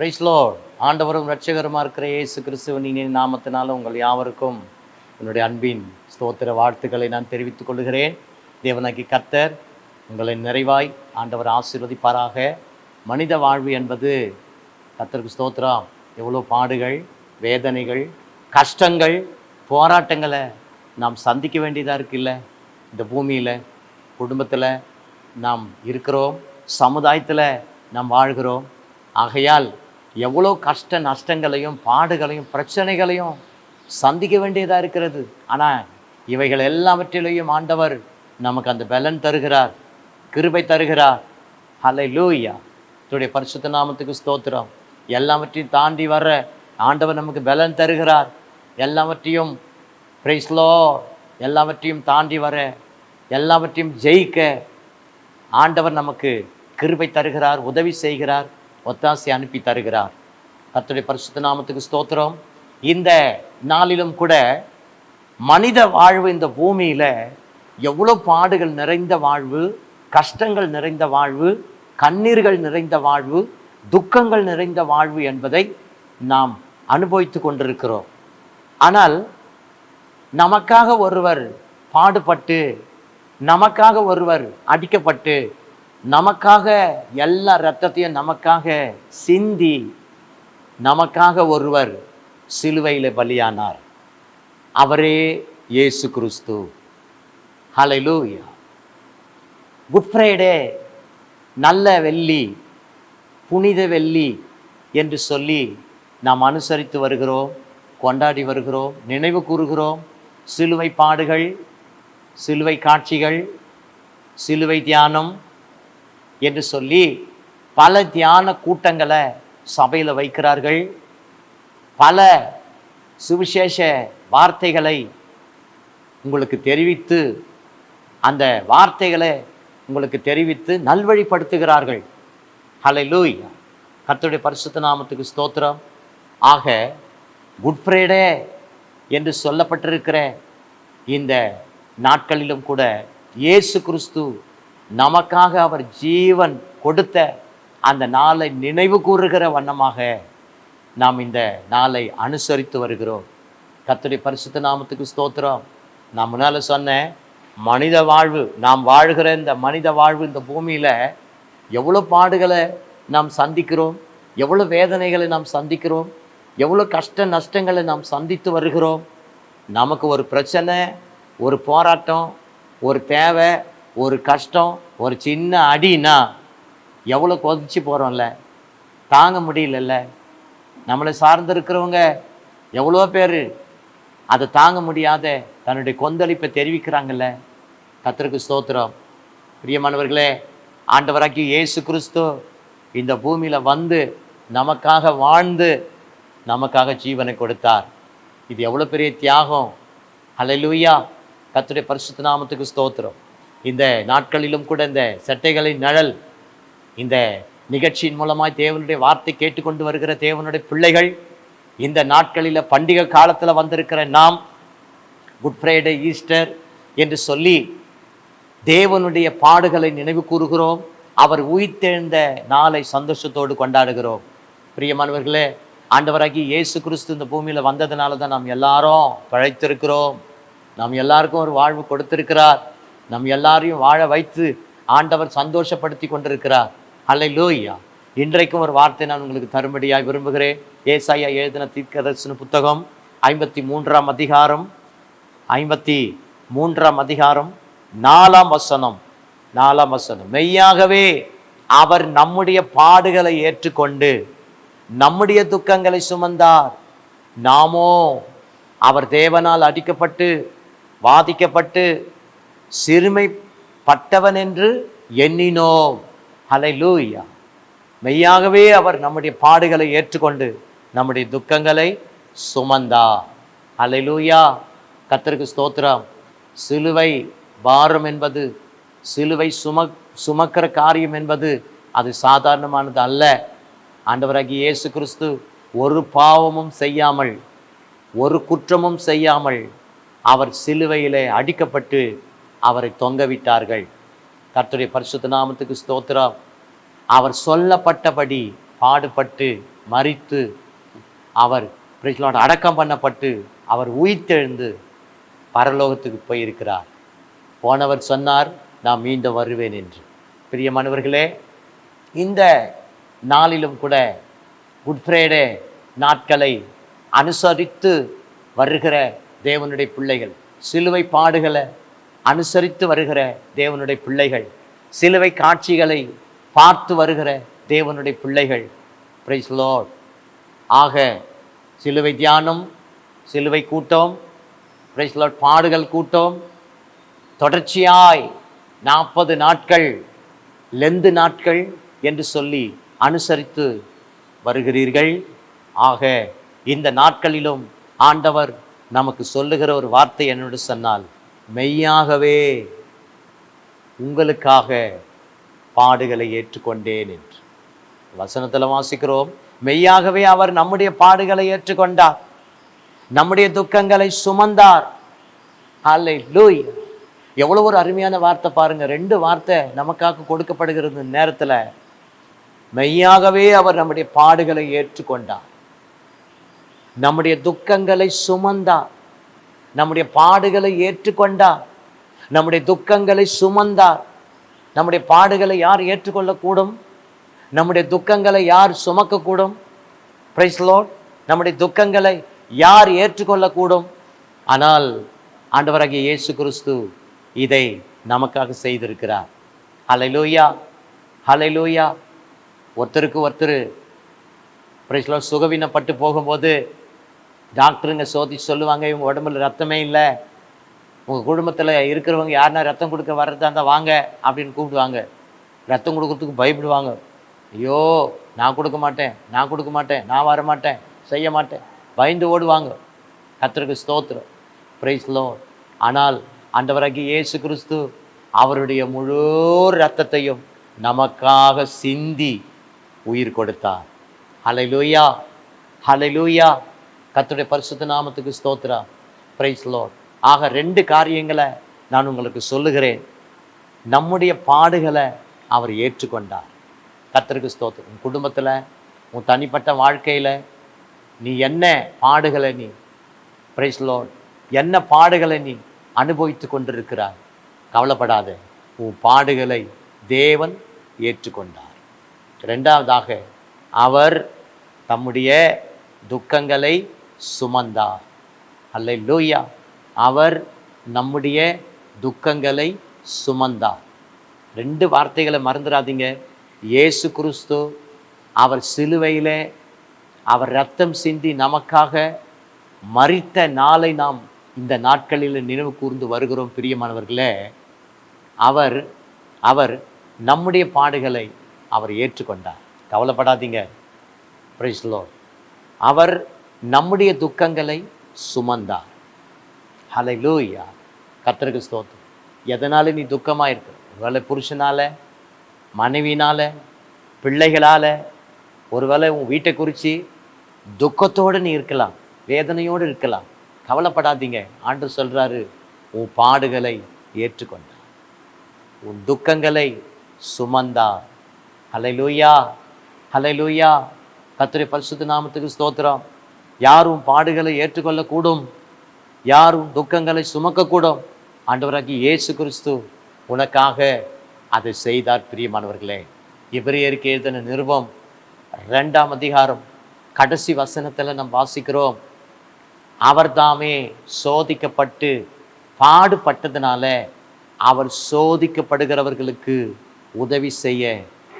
பிரைஸ்லோ ஆண்டவரும் ரட்சகருமா இருக்கிற இயேசு கிறிஸ்துவனின் நாமத்தினால உங்கள் யாவருக்கும் என்னுடைய அன்பின் ஸ்தோத்திர வாழ்த்துக்களை நான் தெரிவித்துக் கொள்கிறேன். தேவனாகி கர்த்தர் உங்களை நிறைவாய் ஆண்டவர் ஆசீர்வதிப்பாராக. மனித வாழ்வு என்பது கர்த்தருக்கு ஸ்தோத்திரம். எவ்வளோ பாடுகள் வேதனைகள் கஷ்டங்கள் போராட்டங்களை நாம் சந்திக்க வேண்டியதாக இருக்குல்ல? இந்த பூமியில் குடும்பத்தில் நாம் இருக்கிறோம் சமுதாயத்தில் நாம் வாழ்கிறோம். ஆகையால் எவ்வளோ கஷ்ட நஷ்டங்களையும் பாடுகளையும் பிரச்சனைகளையும் சந்திக்க வேண்டியதாக இருக்கிறது. ஆனால் இவைகள் எல்லாவற்றிலையும் ஆண்டவர் நமக்கு அந்த பலன் தருகிறார் கிருபை தருகிறார். ஹலை லூயா துடைய பரிசுத்த நாமத்துக்கு ஸ்தோத்திரம். எல்லாவற்றையும் தாண்டி வர்ற ஆண்டவர் நமக்கு பலன் தருகிறார். எல்லாவற்றையும் பிரைஸ்லோ எல்லாவற்றையும் தாண்டி வர எல்லாவற்றையும் ஜெயிக்க ஆண்டவர் நமக்கு கிருபை தருகிறார் உதவி செய்கிறார். ஒத்தாசை அனுப்பி தருகிறார். கர்த்தருடைய பரிசுத்த நாமத்துக்கு ஸ்தோத்திரம். இந்த நாளிலும் கூட மனித வாழ்வு இந்த பூமியில எவ்வளோ பாடுகள் நிறைந்த வாழ்வு கஷ்டங்கள் நிறைந்த வாழ்வு கண்ணீர்கள் நிறைந்த வாழ்வு துக்கங்கள் நிறைந்த வாழ்வு என்பதை நாம் அனுபவித்து கொண்டிருக்கிறோம். ஆனால் நமக்காக ஒருவர் பாடுபட்டு நமக்காக ஒருவர் அடிக்கப்பட்டு நமக்காக எல்லா ரத்தத்தையும் நமக்காக சிந்தி நமக்காக ஒருவர் சிலுவையில் பலியானார். அவரே இயேசு கிறிஸ்து. ஹalleluya குட் ஃப்ரைடே நல்ல வெள்ளி புனித வெள்ளி என்று சொல்லி நாம் அனுசரித்து வருகிறோம் கொண்டாடி வருகிறோம் நினைவு கூறுகிறோம். சிலுவை பாடுகள் சிலுவை காட்சிகள் சிலுவை தியானம் என்று சொல்லி பல தியான கூட்டங்களை சபையில் வைக்கிறார்கள். பல சுவிசேஷ வார்த்தைகளை உங்களுக்கு தெரிவித்து அந்த வார்த்தைகளை உங்களுக்கு தெரிவித்து நல்வழிப்படுத்துகிறார்கள். ஹலை லூய் கர்த்தருடைய பரிசுத்த நாமத்துக்கு ஸ்தோத்திரம். ஆக குட் ஃப்ரைடே என்று சொல்லப்பட்டிருக்கிற இந்த நாட்களிலும் கூட இயேசு கிறிஸ்து நமக்காக அவர் ஜீவன் கொடுத்த அந்த நாளை நினைவு கூறுகிற வண்ணமாக நாம் இந்த நாளை அனுசரித்து வருகிறோம். கத்தடி பரிசுத்த நாமத்துக்கு ஸ்தோத்திரம். நான் முன்னால் சொன்னேன் மனித வாழ்வு நாம் வாழ்கிற இந்த மனித வாழ்வு இந்த பூமியில் எவ்வளோ பாடுகளை நாம் சந்திக்கிறோம் எவ்வளோ வேதனைகளை நாம் சந்திக்கிறோம் எவ்வளோ கஷ்ட நஷ்டங்களை நாம் சந்தித்து வருகிறோம். நமக்கு ஒரு பிரச்சனை ஒரு போராட்டம் ஒரு தேவை ஒரு கஷ்டம் ஒரு சின்ன அடினா எவ்வளோ கொதிச்சு போகிறோம்ல தாங்க முடியலல்ல. நம்மளை சார்ந்து இருக்கிறவங்க எவ்வளோ பேர் அதை தாங்க முடியாத தன்னுடைய கொந்தளிப்பை தெரிவிக்கிறாங்கல்ல? கத்தருக்கு ஸ்தோத்திரம். பிரியமானவர்களே ஆண்டவராக்கி இயேசு கிறிஸ்து இந்த பூமியில் வந்து நமக்காக வாழ்ந்து நமக்காக ஜீவனை கொடுத்தார். இது எவ்வளோ பெரிய தியாகம். அலையிலூயா கத்துடைய பரிசுத்த நாமத்துக்கு ஸ்தோத்திரம். இந்த நாட்களிலும் கூட இந்த சட்டைகளின் நிழல் இந்த நிகழ்ச்சியின் மூலமாய் தேவனுடைய வார்த்தை கேட்டுக்கொண்டு வருகிற தேவனுடைய பிள்ளைகள் இந்த நாட்களில் பண்டிகை காலத்தில் வந்திருக்கிற நாம் குட் ஃப்ரைடே ஈஸ்டர் என்று சொல்லி தேவனுடைய பாடுகளை நினைவு கூறுகிறோம். அவர் உயிர்த்தெழுந்த நாளை சந்தோஷத்தோடு கொண்டாடுகிறோம். பிரியமானவர்களே ஆண்டவராகி இயேசு கிறிஸ்து இந்த பூமியில் வந்ததுனால தான் நாம் எல்லாரும் பழைத்திருக்கிறோம். நாம் எல்லாருக்கும் ஒரு வாழ்வு கொடுத்திருக்கிறார். நம் எல்லாரையும் வாழ வைத்து ஆண்டவர் சந்தோஷப்படுத்தி கொண்டிருக்கிறார். அல்லை லோய்யா இன்றைக்கும் ஒரு வார்த்தை நான் உங்களுக்கு தரும்படியாய் விரும்புகிறேன். ஏசாயா எழுதின தீர்க்கதர்சன புத்தகம் ஐம்பத்தி மூன்றாம் அதிகாரம் ஐம்பத்தி மூன்றாம் அதிகாரம் நாலாம் வசனம் நாலாம் வசனம். மெய்யாகவே அவர் நம்முடைய பாடுகளை ஏற்றுக்கொண்டு நம்முடைய துக்கங்களை சுமந்தார். நாமோ அவர் தேவனால் அடிக்கப்பட்டு வாதிக்கப்பட்டு சிறுமைப்பட்டவன் என்று எண்ணினோம். ஹalleluya. மெய்யாகவே அவர் நம்முடைய பாடுகளை ஏற்றுக்கொண்டு நம்முடைய துக்கங்களை சுமந்தா அலை லூயா கத்தருக்கு ஸ்தோத்திரம். சிலுவை பாரம் என்பது சிலுவை சும சுமக்கிற காரியம் என்பது அது சாதாரணமானது அல்ல. ஆண்டவராகி இயேசு கிறிஸ்து ஒரு பாவமும் செய்யாமல் ஒரு குற்றமும் செய்யாமல் அவர் சிலுவையிலே அடிக்கப்பட்டு அவரை தொங்கவிட்டார்கள் கர்த்தருடைய பரிசுத்த நாமத்துக்கு ஸ்தோத்திரம். அவர் சொல்லப்பட்டபடி பாடுபட்டு மறித்து அவர் praise அடக்கம் பண்ணப்பட்டு அவர் உயிர்த்தெழுந்து பரலோகத்துக்கு போயிருக்கிறார். போனவர் சொன்னார் நான் மீண்டும் வருவேன் என்று. பிரியமானவர்களே இந்த நாளிலும் கூட குட் ஃப்ரைடே நாட்களை அனுசரித்து வருகிற தேவனுடைய பிள்ளைகள் சிலுவை பாடுகளை அனுசரித்து வருகிற தேவனுடைய பிள்ளைகள். சிலுவை காட்சிகளை பார்த்து வருகிற தேவனுடைய பிள்ளைகள். பிரைஸ் லோட் ஆக சிலுவை தியானம் சிலுவை கூட்டம் பிரைஸ் லோட் பாடுகள் கூட்டம். தொடர்ச்சியாய் நாற்பது நாட்கள் லெந்து நாட்கள் என்று சொல்லி அனுசரித்து வருகிறீர்கள். ஆக இந்த நாட்களிலும் ஆண்டவர் நமக்கு சொல்லுகிற ஒரு வார்த்தை என்னோடு சொன்னால் மெய்யாகவே உங்களுக்காக பாடுகளை ஏற்றுக்கொண்டேன் என்று. வசனத்தில் வாசிக்கிறோம். மெய்யாகவே அவர் நம்முடைய பாடுகளை ஏற்றுக்கொண்டார். நம்முடைய துக்கங்களை சுமந்தார். அல்லை லூய் எவ்வளோ ஒரு அருமையான வார்த்தை பாருங்க. ரெண்டு வார்த்தை நமக்காக கொடுக்கப்படுகிறது நேரத்தில். மெய்யாகவே அவர் நம்முடைய பாடுகளை ஏற்றுக்கொண்டார். நம்முடைய துக்கங்களை சுமந்தார். நம்முடைய பாடுகளை ஏற்றுக்கொண்டார். நம்முடைய துக்கங்களை சுமந்தார். நம்முடைய பாடுகளை யார் ஏற்றுக்கொள்ளக்கூடும்? நம்முடைய துக்கங்களை யார் சுமக்கக்கூடும்? பிரைஸ் லார்ட் நம்முடைய துக்கங்களை யார் ஏற்றுக்கொள்ளக்கூடும்? ஆனால் ஆண்டவராகிய இயேசு கிறிஸ்து இதை நமக்காக செய்திருக்கிறார். ஹalleluya ஹalleluya ஒருத்தருக்கு ஒருத்தர் பிரைஸ் சுகவீனப்பட்டு போகும்போது டாக்டருங்க சோதிச்சு சொல்லுவாங்க இவங்க உடம்புல ரத்தமே இல்லை. உங்கள் குடும்பத்தில் இருக்கிறவங்க யாருன்னா ரத்தம் கொடுக்க வர்றதா இருந்தால் வாங்க அப்படின்னு கூப்பிடுவாங்க. ரத்தம் கொடுக்கறதுக்கு பயப்படுவாங்க. ஐயோ நான் கொடுக்க மாட்டேன் நான் கொடுக்க மாட்டேன் நான் வர மாட்டேன் செய்ய மாட்டேன். பயந்து ஓடுவாங்க. கர்த்தருக்கு ஸ்தோத்திரம். பிரைஸ்லோ ஆனால் அந்தவராகி இயேசு கிறிஸ்து அவருடைய முழு ரத்தத்தையும் நமக்காக சிந்தி உயிர் கொடுத்தார். ஹalleluya ஹalleluya கத்துடைய பரிசுத்த நாமத்துக்கு ஸ்தோத்ரா பிரைஸ் லோட் ஆக ரெண்டு காரியங்களை நான் உங்களுக்கு சொல்லுகிறேன். நம்முடைய பாடுகளை அவர் ஏற்றுக்கொண்டார். கத்தருக்கு ஸ்தோத்திரம். உன் குடும்பத்தில் உன் தனிப்பட்ட வாழ்க்கையில் நீ என்ன பாடுகளை நீ பிரைஸ் லோட் என்ன பாடுகளை நீ அனுபவித்து கொண்டிருக்கிறாய்? கவலைப்படாத. உன் பாடுகளை தேவன் ஏற்றுக்கொண்டார். ரெண்டாவதாக அவர் தம்முடைய துக்கங்களை சுமந்தார் அல்ல லூயா அவர் நம்முடைய துக்கங்களை சுமந்தார் ரெண்டு வார்த்தைகளை மறந்துடாதீங்க. இயேசு கிறிஸ்து அவர் சிலுவையிலே அவர் ரத்தம் சிந்தி நமக்காக மறித்த நாளை நாம் இந்த நாட்களில் நினைவு கூர்ந்து வருகிறோம் பிரியமானவர்களே. அவர் அவர் நம்முடைய பாடுகளை அவர் ஏற்றுக்கொண்டார். கவலைப்படாதீங்க. பிரைஸ்லோ அவர் நம்முடைய துக்கங்களை சுமந்தார். ஹலை லூயா கத்தருக்கு ஸ்தோத்திரம். எதனால நீ துக்கமாக இருக்க ஒருவேளை புருஷனால மனைவினால் பிள்ளைகளால ஒருவேளை உன் வீட்டை குறித்து துக்கத்தோடு நீ இருக்கலாம் வேதனையோடு இருக்கலாம். கவலைப்படாதீங்க. ஆண்டு சொல்கிறாரு உன் பாடுகளை ஏற்றுக்கொண்டார். உன் துக்கங்களை சுமந்தார். ஹலை லூய்யா கத்ரே பரிசுத்த நாமத்துக்கு ஸ்தோத்திரம். யாரும் பாடுகளை ஏற்றுக்கொள்ளக்கூடும். யாரும் துக்கங்களை சுமக்கக்கூடும். ஆண்டவராகி இயேசு கிறிஸ்து உனக்காக அதை செய்தார் பிரியமானவர்களே. இவரையருக்கு எழுதின நிருபம் ரெண்டாம் அதிகாரம் கடைசி வசனத்தில் நாம் வாசிக்கிறோம். அவர் தாமே சோதிக்கப்பட்டு பாடுபட்டதுனால அவர் சோதிக்கப்படுகிறவர்களுக்கு உதவி செய்ய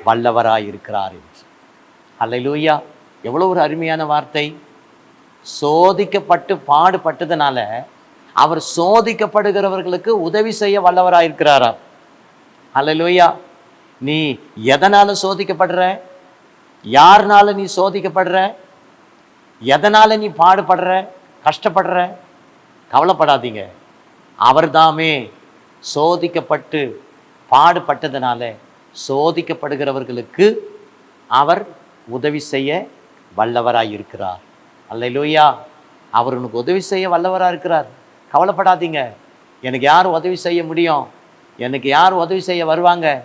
வல்லவராயிருக்கிறார் என்று. அல்லேலூயா. எவ்வளோ ஒரு அருமையான வார்த்தை. சோதிக்கப்பட்டு பாடுபட்டதுனால அவர் சோதிக்கப்படுகிறவர்களுக்கு உதவி செய்ய வல்லவராயிருக்கிறாரா அலலோயா நீ எதனால சோதிக்கப்படுற? யாருனால நீ சோதிக்கப்படுற? எதனால நீ பாடுபடுற? கஷ்டப்படுற? கவலைப்படாதீங்க. அவர்தாமே சோதிக்கப்பட்டு பாடுபட்டதுனால சோதிக்கப்படுகிறவர்களுக்கு அவர் உதவி செய்ய வல்லவராயிருக்கிறார். இருக்கிறார் அல்லேலூயா. அவர் உனக்கு உதவி செய்ய வல்லவராக இருக்கிறார். கவலைப்படாதீங்க. எனக்கு யார் உதவி செய்ய முடியும்? எனக்கு யார் உதவி செய்ய வருவாங்க?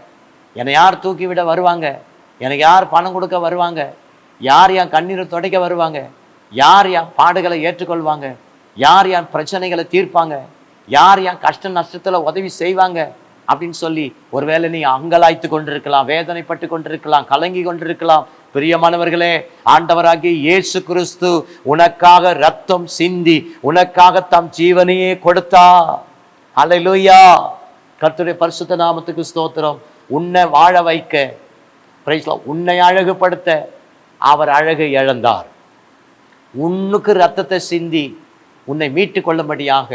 என்னை யார் தூக்கி விட வருவாங்க? எனக்கு யார் பணம் கொடுக்க வருவாங்க? யார் என் கண்ணீரை துடைக்க வருவாங்க? யார் என் பாடுகளை ஏற்றுக்கொள்வாங்க? யார் என் பிரச்சனைகளை தீர்ப்பாங்க? யார் என் கஷ்ட நஷ்டத்தில் உதவி செய்வாங்க? அப்படின்னு சொல்லி ஒருவேளை நீ அங்கலாய்த்து கொண்டிருக்கலாம் வேதனைப்பட்டு கொண்டிருக்கலாம் கலங்கி கொண்டிருக்கலாம். பிரியமானவர்களே ஆண்டவராகிய இயேசு கிறிஸ்து உனக்காக ரத்தம் சிந்தி உனக்காக தம் ஜீவனையே கொடுத்தா அல்லேலூயா கர்த்துடைய பரிசுத்த நாமத்துக்கு ஸ்தோத்திரம். உன்னை வாழ வைக்க உன்னை அழகுபடுத்த அவர் அழகை இழந்தார். உன்னுக்கு ரத்தத்தை சிந்தி உன்னை மீட்டு கொள்ளும்படியாக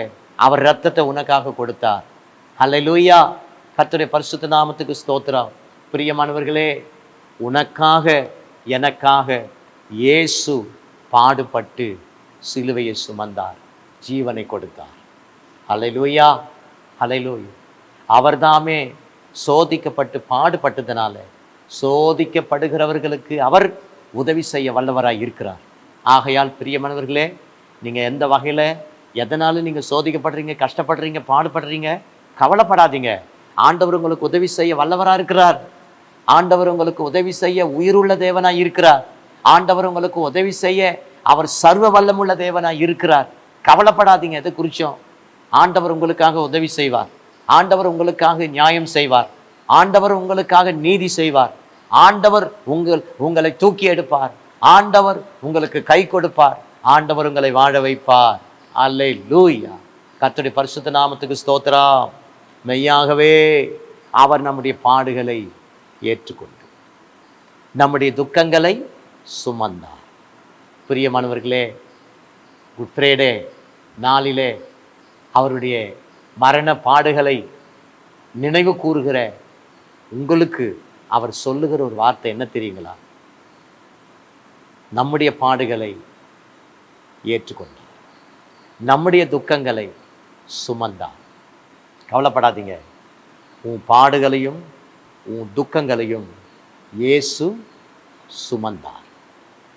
அவர் ரத்தத்தை உனக்காக கொடுத்தார். அல்லேலூயா கத்துடைய பரிசுத்த நாமத்துக்கு ஸ்தோத்திரம். பிரியமானவர்களே உனக்காக எனக்காக இயேசு பாடுபட்டு சிலுவையை சுமந்தார் ஜீவனை கொடுத்தார். ஹalleluya ஹalleluya. அவர்தாமே சோதிக்கப்பட்டு பாடுபட்டதுனால சோதிக்கப்படுகிறவர்களுக்கு அவர் உதவி செய்ய வல்லவராக இருக்கிறார். ஆகையால் பிரியமானவர்களே நீங்கள் எந்த வகையில் எதனாலும் நீங்கள் சோதிக்கப்படுறீங்க கஷ்டப்படுறீங்க பாடுபடுறீங்க கவலைப்படாதீங்க. ஆண்டவர் உங்களுக்கு உதவி செய்ய வல்லவரா இருக்கிறார். ஆண்டவர் உங்களுக்கு உதவி செய்ய உயிருள்ள தேவனாய் இருக்கிறார். ஆண்டவர் உங்களுக்கு உதவி செய்ய அவர் சர்வ வல்லமுள்ள தேவனாய் இருக்கிறார். கவலைப்படாதீங்க எதை குறிச்சோம் ஆண்டவர் உங்களுக்காக உதவி செய்வார். ஆண்டவர் உங்களுக்காக நியாயம் செய்வார். ஆண்டவர் உங்களுக்காக நீதி செய்வார். ஆண்டவர் உங்கள் உங்களை தூக்கி எடுப்பார். ஆண்டவர் உங்களுக்கு கை கொடுப்பார். ஆண்டவர் உங்களை வாழ வைப்பார். அல்லே லூயா கத்துடைய பரிசுத்த நாமத்துக்கு ஸ்தோத்திரம். மெய்யாகவே அவர் நம்முடைய பாடுகளை ஏற்றுக்கொண்டு நம்முடைய துக்கங்களை சுமந்தார். பிரியமானவர்களே குட் ஃப்ரைடே நாளிலே அவருடைய மரண பாடுகளை நினைவு கூறுகிற உங்களுக்கு அவர் சொல்லுகிற ஒரு வார்த்தை என்ன தெரியுங்களா? நம்முடைய பாடுகளை ஏற்றுக்கொண்டார். நம்முடைய துக்கங்களை சுமந்தார். கவலைப்படாதீங்க. உன் பாடுகளையும் உன் துக்கங்களையும் இயேசு சுமந்தார்.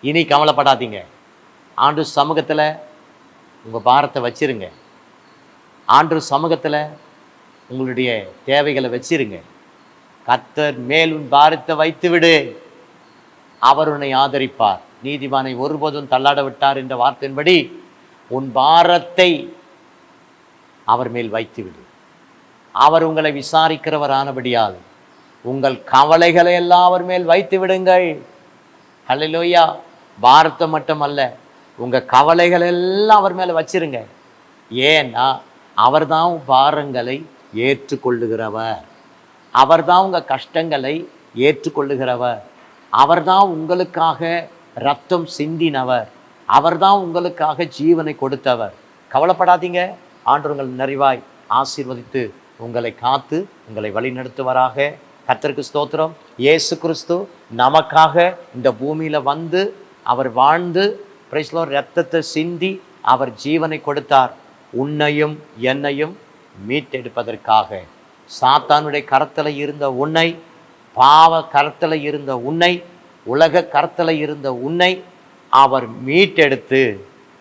இனி கவலைப்படாதீங்க. ஆண்டு சமூகத்தில் உங்கள் பாரத்தை வச்சிருங்க. ஆண்டு சமூகத்தில் உங்களுடைய தேவைகளை வச்சிருங்க. கத்தர் மேல் உன் பாரத்தை வைத்து விடு அவர் உன்னை ஆதரிப்பார். நீதிமானை ஒருபோதும் தள்ளாட விட்டார் என்ற வார்த்தையின்படி உன் பாரத்தை அவர் மேல் வைத்து விடு அவர் உங்களை விசாரிக்கிறவரானபடியால் உங்கள் கவலைகளை எல்லாம் அவர் மேல் வைத்து விடுங்கள். ஹalleluya. பாரத்தை மட்டும் அல்ல உங்கள் கவலைகள் எல்லாம் அவர் மேலே வச்சிருங்க. ஏன்னா அவர் தான் பாரங்களை ஏற்றுக்கொள்ளுகிறவர். அவர்தான் உங்கள் கஷ்டங்களை ஏற்றுக்கொள்ளுகிறவர். அவர்தான் உங்களுக்காக ரத்தம் சிந்தினவர். அவர் தான் உங்களுக்காக ஜீவனை கொடுத்தவர். கவலைப்படாதீங்க. ஆண்டு உங்கள் நிறைவாய் ஆசீர்வதித்து உங்களை காத்து உங்களை வழிநடத்துவராக. கத்தருக்கு ஸ்தோத்திரம். இயேசு கிறிஸ்து நமக்காக இந்த பூமியில் வந்து அவர் வாழ்ந்து பிரைஸ்லோ ரத்தத்தை சிந்தி அவர் ஜீவனை கொடுத்தார். உன்னையும் என்னையும் மீட்டெடுப்பதற்காக. சாத்தானுடைய கரத்தில் இருந்த உன்னை பாவ கரத்தில் இருந்த உன்னை உலக கரத்தில் இருந்த உன்னை அவர் மீட்டெடுத்து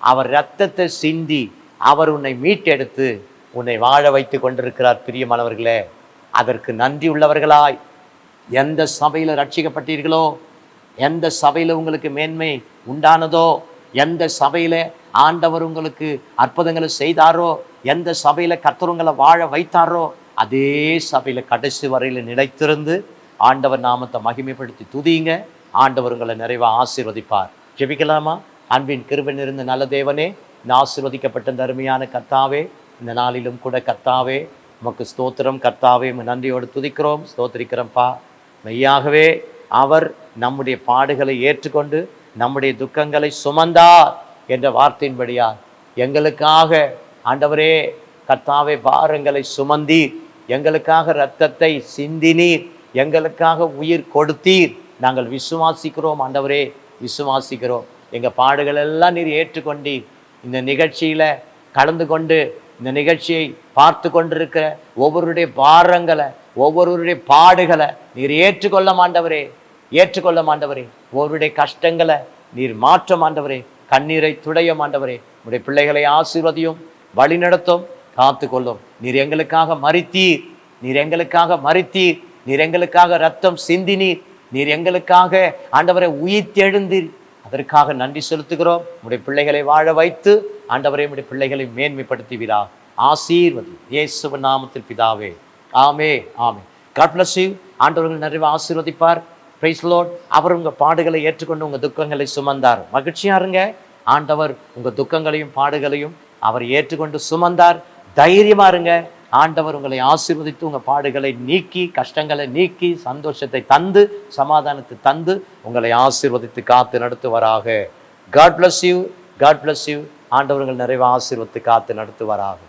அவர் இரத்தத்தை சிந்தி அவர் உன்னை மீட்டெடுத்து உன்னை வாழ வைத்து கொண்டிருக்கிறார் பிரியமானவர்களே அதற்கு நன்றி உள்ளவர்களாய். எந்த சபையில் ரட்சிக்கப்பட்டீர்களோ எந்த சபையில் உங்களுக்கு மேன்மை உண்டானதோ எந்த சபையில் ஆண்டவர் உங்களுக்கு அற்புதங்களை செய்தாரோ எந்த சபையில் கத்தருங்களை வாழ வைத்தாரோ அதே சபையில் கடைசி வரையில் நிலைத்திருந்து ஆண்டவர் நாமத்தை மகிமைப்படுத்தி துதியுங்க. ஆண்டவர் உங்களை நிறைவாக ஆசீர்வதிப்பார். ஜெபிக்கலாமா? அன்பின் கிருபன் இருந்த நல்ல தேவனே இந்த ஆசீர்வதிக்கப்பட்ட அருமையான கர்த்தாவே இந்த நாளிலும் கூட கர்த்தாவே உமக்கு ஸ்தோத்திரம். கர்த்தாவே நன்றியோடு துதிக்கிறோம். ஸ்தோத்திரிக்கிறோம்ப்பா. மெய்யாகவே அவர் நம்முடைய பாடுகளை ஏற்றுக்கொண்டு நம்முடைய துக்கங்களை சுமந்தார் என்ற வார்த்தையின்படியார் எங்களுக்காக ஆண்டவரே கர்த்தாவே பாரங்களை சுமந்தீர். எங்களுக்காக இரத்தத்தை சிந்தினீர். எங்களுக்காக உயிர் கொடுத்தீர். நாங்கள் விசுவாசிக்கிறோம் ஆண்டவரே விசுவாசிக்கிறோம். எங்கள் பாடுகள் எல்லாம் நீர் ஏற்றுக்கொண்டீர். இந்த நிகழ்ச்சியில் கலந்து கொண்டு இந்த நிகழ்ச்சியை பார்த்து கொண்டிருக்கிற ஒவ்வொருடைய பாரங்களை ஒவ்வொருவருடைய பாடுகளை நீர் ஏற்றுக்கொள்ள மாண்டவரே ஏற்றுக்கொள்ள மாண்டவரே. ஒவ்வொருடைய கஷ்டங்களை நீர் மாற்ற மாண்டவரே கண்ணீரை துடைய மாண்டவரே. உடைய பிள்ளைகளை ஆசீர்வதியும் வழிநடத்தும் காத்து கொள்ளும் நீர் எங்களுக்காக மறித்தீர் நீர் எங்களுக்காக மறித்தீர் நீர் எங்களுக்காக ரத்தம் சிந்தினீர் நீர் எங்களுக்காக ஆண்டவரை உயிர்த்தெழுந்தீர். அதற்காக நன்றி செலுத்துகிறோம். உடைய பிள்ளைகளை வாழ வைத்து ஆண்டவரே உடைய பிள்ளைகளை மேன்மைப்படுத்துவீரா ஆசீர்வதி. இயேசுவ நாமத்தில் பிதாவே. ஆமே ஆமே. காட் ஆண்டவர்கள் நிறைவு ஆசீர்வதிப்பார். பிரைஸ் லோட் அவர் உங்க பாடுகளை ஏற்றுக்கொண்டு உங்க துக்கங்களை சுமந்தார். மகிழ்ச்சியாக இருங்க. ஆண்டவர் உங்க துக்கங்களையும் பாடுகளையும் அவர் ஏற்றுக்கொண்டு சுமந்தார். தைரியமா இருங்க. ஆண்டவர் உங்களை ஆசீர்வதித்து உங்கள் பாடுகளை நீக்கி கஷ்டங்களை நீக்கி சந்தோஷத்தை தந்து சமாதானத்தை தந்து உங்களை ஆசீர்வதித்து காத்து நடத்துவராக. God bless you God bless you ஆண்டவர்கள் நிறைவு ஆசீர்வதித்து காத்து நடத்துவராக.